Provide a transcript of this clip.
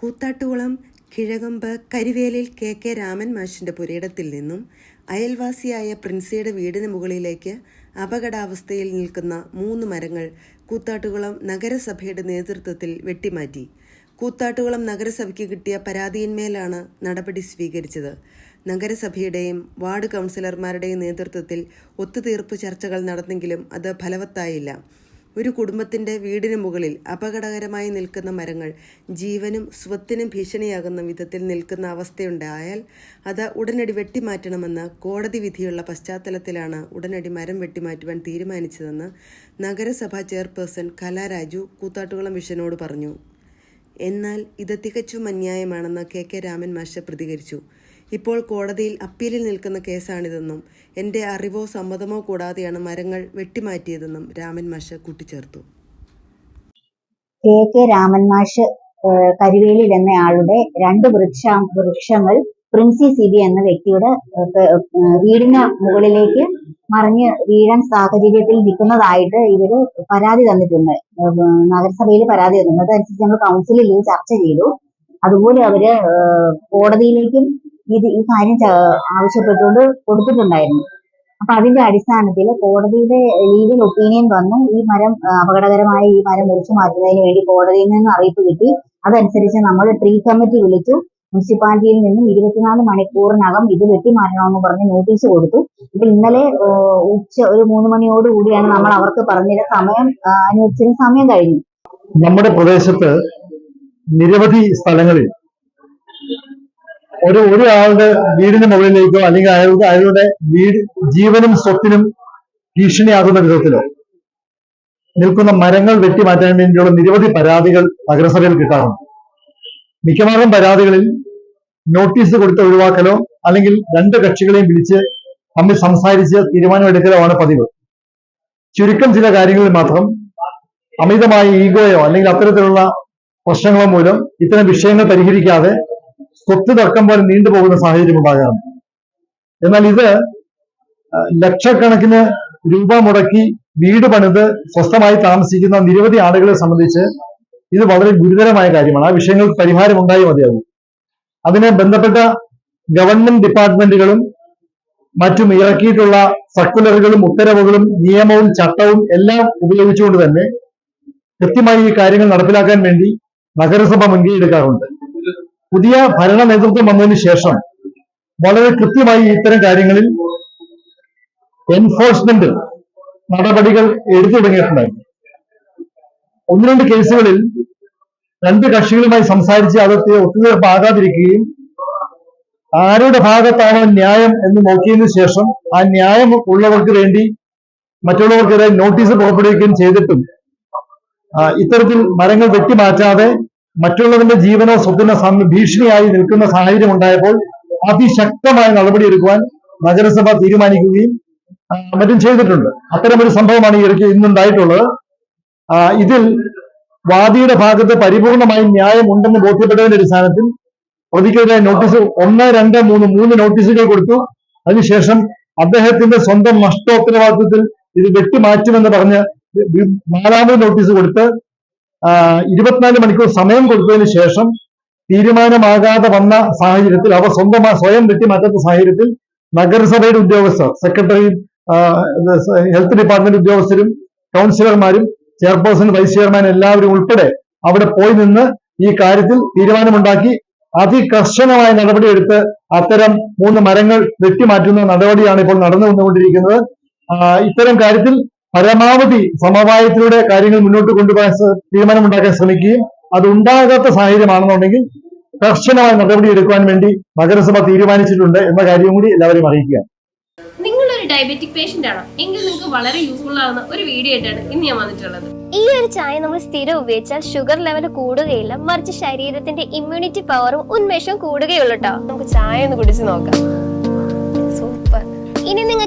Koothattukulam Kizhakambu കരിവേലിൽ K K Raman മാഷിന്റെ പുരയിടത്തിൽ നിന്നും അയൽവാസിയായ പ്രിൻസിയുടെ വീടിന് മുകളിലേക്ക് അപകടാവസ്ഥയിൽ നിൽക്കുന്ന മൂന്ന് മരങ്ങൾ കൂത്താട്ടുകുളം നഗരസഭയുടെ നേതൃത്വത്തിൽ വെട്ടിമാറ്റി. കൂത്താട്ടുകുളം നഗരസഭയ്ക്ക് കിട്ടിയ പരാതിയിന്മേലാണ് നടപടി സ്വീകരിച്ചത്. നഗരസഭയുടെയും വാർഡ് കൗൺസിലർമാരുടെയും നേതൃത്വത്തിൽ ഒത്തുതീർപ്പ് ചർച്ചകൾ നടന്നെങ്കിലും അത് ഫലവത്തായില്ല. ഒരു കുടുംബത്തിന്റെ വീടിന് മുകളിൽ അപകടകരമായി നിൽക്കുന്ന മരങ്ങൾ ജീവനും സ്വത്തിനും ഭീഷണിയാകുന്ന വിധത്തിൽ നിൽക്കുന്ന അവസ്ഥയുണ്ടായാൽ അത് ഉടനടി വെട്ടിമാറ്റണമെന്ന് കോടതി വിധിയുള്ള പശ്ചാത്തലത്തിലാണ് ഉടനടി മരം വെട്ടിമാറ്റുവാൻ തീരുമാനിച്ചതെന്ന് നഗരസഭാ ചെയർപേഴ്സൺ കലാരാജു കൂത്താട്ടുകുളം വിഷനോട് പറഞ്ഞു. എന്നാൽ ഇത് തികച്ചും അന്യായമാണെന്ന് കെ കെ രാമൻ മാഷ പ്രതികരിച്ചു. ഇപ്പോൾ കോടതിയിൽ അപ്പീലിൽ നിൽക്കുന്ന കേസാണിതെന്നും എന്റെ അറിവോ സമ്മതമോ കൂടാതെയാണ് മരങ്ങൾ വെട്ടിമാറ്റിയതെന്നും രാമൻ മാഷ് കൂട്ടിച്ചേർത്തു. കെ കെ രാമൻ മാഷ് കരുവേലിൽ എന്നയാളുടെ രണ്ട് വൃക്ഷ വൃക്ഷങ്ങൾ പ്രിൻസി സിബി എന്ന വ്യക്തിയുടെ വീടിന് മുകളിലേക്ക് മറിഞ്ഞ് വീഴാൻ സാഹചര്യത്തിൽ നിൽക്കുന്നതായിട്ട് ഇവർ പരാതി തന്നിട്ടുണ്ട്. നഗരസഭയിൽ പരാതി തന്നിട്ടുണ്ട്. അതനുസരിച്ച് നമ്മൾ കൗൺസിലിൽ ചർച്ച ചെയ്തു. അതുപോലെ അവർ കോടതിയിലേക്കും ഇത് ഈ കാര്യം ആവശ്യപ്പെട്ടുകൊണ്ട് കൊടുത്തിട്ടുണ്ടായിരുന്നു. അപ്പൊ അതിന്റെ അടിസ്ഥാനത്തിൽ കോടതിയുടെ ലീഗൽ ഒപ്പീനിയൻ വന്നു. ഈ മരം അപകടകരമായ ഈ മരം മുറിച്ചു മാറ്റുന്നതിന് വേണ്ടി കോടതിയിൽ നിന്ന് അറിയിപ്പ് കിട്ടി. അതനുസരിച്ച് നമ്മൾ ട്രീ കമ്മിറ്റി വിളിച്ചു. മുനിസിപ്പാലിറ്റിയിൽ നിന്നും ഇരുപത്തിനാല് മണിക്കൂറിനകം ഇത് വെട്ടിമാറ്റണമെന്ന് പറഞ്ഞ് നോട്ടീസ് കൊടുത്തു. ഇപ്പൊ ഇന്നലെ ഉച്ച ഒരു മൂന്ന് മണിയോട് കൂടിയാണ് നമ്മൾ അവർക്ക് പറഞ്ഞിരുന്ന സമയം അനുവദിച്ചിരുന്ന സമയം കഴിഞ്ഞു. നമ്മുടെ പ്രദേശത്ത് നിരവധി സ്ഥലങ്ങളിൽ ഒരു ഒരാളുടെ വീടിന് മുകളിലേക്കോ അല്ലെങ്കിൽ അയാളുടെ അയാളുടെ വീട് ജീവനും സ്വത്തിനും ഭീഷണിയാകുന്ന വിധത്തിലോ നിൽക്കുന്ന മരങ്ങൾ വെട്ടിമാറ്റാൻ വേണ്ടിയുള്ള നിരവധി പരാതികൾ നഗരസഭയിൽ കിട്ടാറുണ്ട്. മിക്കവാറും പരാതികളിൽ നോട്ടീസ് കൊടുത്ത് ഒഴിവാക്കലോ അല്ലെങ്കിൽ രണ്ട് കക്ഷികളെയും വിളിച്ച് തമ്മിൽ സംസാരിച്ച് തീരുമാനമെടുക്കലോ ആണ് പതിവ്. ചുരുക്കം ചില കാര്യങ്ങളിൽ മാത്രം അമിതമായ ഈഗോയോ അല്ലെങ്കിൽ അത്തരത്തിലുള്ള പ്രശ്നങ്ങളോ മൂലം ഇത്തരം വിഷയങ്ങൾ പരിഹരിക്കാതെ സ്വത്ത് തർക്കം പോലെ നീണ്ടുപോകുന്ന സാഹചര്യം ഉണ്ടാകാറുണ്ട്. എന്നാൽ ഇത് ലക്ഷക്കണക്കിന് രൂപ മുടക്കി വീട് പണിത് സ്വസ്ഥമായി താമസിക്കുന്ന നിരവധി ആളുകളെ സംബന്ധിച്ച് ഇത് വളരെ ഗുരുതരമായ കാര്യമാണ്. ആ വിഷയങ്ങൾക്ക് പരിഹാരം ഉണ്ടായി മതിയാകും. അതിനെ ബന്ധപ്പെട്ട ഗവൺമെന്റ് ഡിപ്പാർട്ട്മെന്റുകളും മറ്റും ഇറക്കിയിട്ടുള്ള സർക്കുലറുകളും ഉത്തരവുകളും നിയമവും ചട്ടവും എല്ലാം ഉപയോഗിച്ചുകൊണ്ട് തന്നെ കൃത്യമായി ഈ കാര്യങ്ങൾ നടപ്പിലാക്കാൻ വേണ്ടി നഗരസഭ മുൻകൈ എടുക്കാറുണ്ട്. പുതിയ ഭരണ നേതൃത്വം വന്നതിന് ശേഷം വളരെ കൃത്യമായി ഇത്തരം കാര്യങ്ങളിൽ എൻഫോഴ്സ്മെന്റ് നടപടികൾ എടുത്തു തുടങ്ങിയിട്ടുണ്ടായിരുന്നു. ഒന്ന് രണ്ട് കേസുകളിൽ രണ്ട് കക്ഷികളുമായി സംസാരിച്ച് അതിർത്തി ഒത്തുതീർപ്പാകാതിരിക്കുകയും ആരുടെ ഭാഗത്താണോ ന്യായം എന്ന് നോക്കിയതിനു ശേഷം ആ ന്യായം ഉള്ളവർക്ക് വേണ്ടി മറ്റുള്ളവർക്കെതിരെ നോട്ടീസ് പുറപ്പെടുവിക്കുകയും ചെയ്തിട്ടും ഇത്തരത്തിൽ മരങ്ങൾ വെട്ടിമാറ്റാതെ മറ്റുള്ളവന്റെ ജീവനോ സ്വത്തിനോ ഭീഷണിയായി നിൽക്കുന്ന സാഹചര്യം ഉണ്ടായപ്പോൾ അതിശക്തമായ നടപടിയെടുക്കുവാൻ നഗരസഭ തീരുമാനിക്കുകയും മറ്റും ചെയ്തിട്ടുണ്ട്. അത്തരമൊരു സംഭവമാണ് ഈ ഇടയ്ക്ക് ഇന്നുണ്ടായിട്ടുള്ളത്. ഇതിൽ വാദിയുടെ ഭാഗത്ത് പരിപൂർണമായി ന്യായം ഉണ്ടെന്ന് ബോധ്യപ്പെട്ടതിന്റെ അടിസ്ഥാനത്തിൽ പ്രതിക്കെതിരെ നോട്ടീസ് ഒന്ന് രണ്ട് മൂന്ന് മൂന്ന് നോട്ടീസുകൾ കൊടുത്തു. അതിനുശേഷം അദ്ദേഹത്തിന്റെ സ്വന്തം നഷ്ടോത്തരവാദിത്വത്തിൽ ഇത് വെട്ടിമാറ്റുമെന്ന് പറഞ്ഞ് നാലാമത് നോട്ടീസ് കൊടുത്ത് ഇരുപത്തിനാല് മണിക്കൂർ സമയം കൊടുത്തതിന് ശേഷം തീരുമാനമാകാതെ വന്ന സാഹചര്യത്തിൽ അവർ സ്വന്തമായി സ്വയം വെട്ടിമാറ്റാത്ത സാഹചര്യത്തിൽ നഗരസഭയുടെ ഉദ്യോഗസ്ഥർ സെക്രട്ടറി ഹെൽത്ത് ഡിപ്പാർട്ട്മെന്റ് ഉദ്യോഗസ്ഥരും കൗൺസിലർമാരും ചെയർപേഴ്സൺ വൈസ് ചെയർമാൻ എല്ലാവരും ഉൾപ്പെടെ അവിടെ പോയി നിന്ന് ഈ കാര്യത്തിൽ തീരുമാനമുണ്ടാക്കി. അതികർശനമായ നടപടിയെടുത്ത് അത്തരം മൂന്ന് മരങ്ങൾ വെട്ടിമാറ്റുന്ന നടപടിയാണ് ഇപ്പോൾ നടന്നു വന്നുകൊണ്ടിരിക്കുന്നത് ഇത്തരം കാര്യത്തിൽ പരമാവധി സമവായത്തിലൂടെ കാര്യങ്ങൾ മുന്നോട്ട് കൊണ്ടുപോകാൻ തീരുമാനമുണ്ടാക്കാൻ ശ്രമിക്കുകയും അത് ഉണ്ടാകാത്ത സാഹചര്യമാണെന്നുണ്ടെങ്കിൽ കർശനമായ നടപടി എടുക്കുവാൻ വേണ്ടി നഗരസഭ തീരുമാനിച്ചിട്ടുണ്ട് എന്ന കാര്യം കൂടി എല്ലാവരെയും അറിയിക്കുക. നിങ്ങളൊരു ഡയബറ്റിക് പേഷ്യന്റ് ആണോ? എങ്കിൽ നിങ്ങൾക്ക് വളരെ യൂസ്ഫുൾ ആവുന്ന ഒരു വീഡിയോ ആയിട്ടാണ് ഇന്ന് ഞാൻ വന്നിട്ടുള്ളത്. ഈ ഒരു ചായ നമ്മൾ സ്ഥിരം ഉപയോഗിച്ചാൽ ഷുഗർ ലെവൽ കൂടുകയില്ല മറിച്ച് ശരീരത്തിന്റെ ഇമ്മ്യൂണിറ്റി പവറും ഉന്മേഷവും കൂടുകയുള്ളൂ കേട്ടോ നമുക്ക് ചായ ഒന്ന് കുടിച്ച് നോക്കാം.